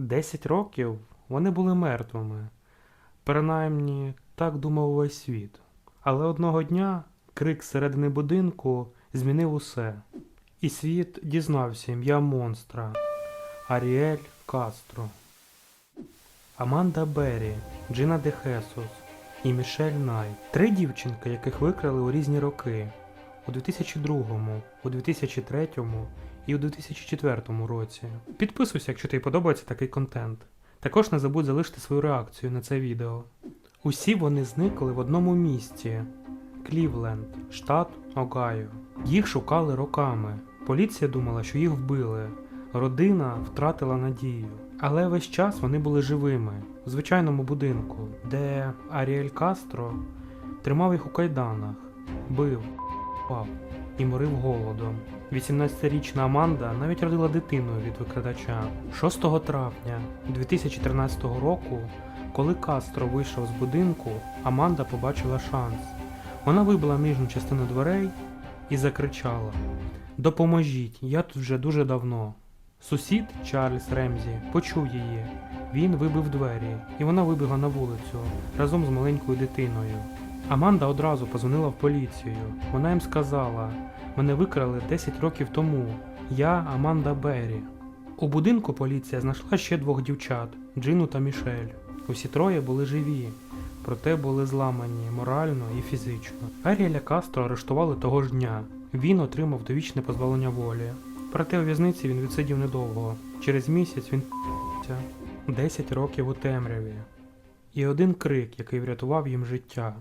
Десять років вони були мертвими. Принаймні, так думав увесь світ. Але одного дня крик зсередини будинку змінив усе. І світ дізнався ім'я монстра Аріель Кастро. Аманда Беррі, Джина Де Хесус і Мішель Найт. Три дівчинки, яких викрали у різні роки у 2002, у 2003 і у 2004 році. Підписуйся, якщо тобі подобається такий контент. Також не забудь залишити свою реакцію на це відео. Усі вони зникли в одному місті Клівленд, штат Огайо. Їх шукали роками. Поліція думала, що їх вбили. Родина втратила надію. Але весь час вони були живими в звичайному будинку, де Аріель Кастро тримав їх у кайданах, бив, пав і морив голодом. 18-річна Аманда навіть родила дитину від викрадача. 6 травня 2013 року, коли Кастро вийшов з будинку, Аманда побачила шанс. Вона вибила нижню частину дверей і закричала: Допоможіть, я тут вже дуже давно. Сусід Чарльз Ремзі почув її. Він вибив двері, і вона вибігла на вулицю разом з маленькою дитиною. Аманда одразу позвонила в поліцію. Вона їм сказала: мене викрали 10 років тому. Я Аманда Беррі. У будинку поліція знайшла ще двох дівчат Джину та Мішель. Усі троє були живі, проте були зламані морально і фізично. Аріеля Кастро арештували того ж дня. Він отримав довічне позбавлення волі. Проте у в'язниці він відсидів недовго. Через місяць він 10 років у темряві. І один крик, який врятував їм життя.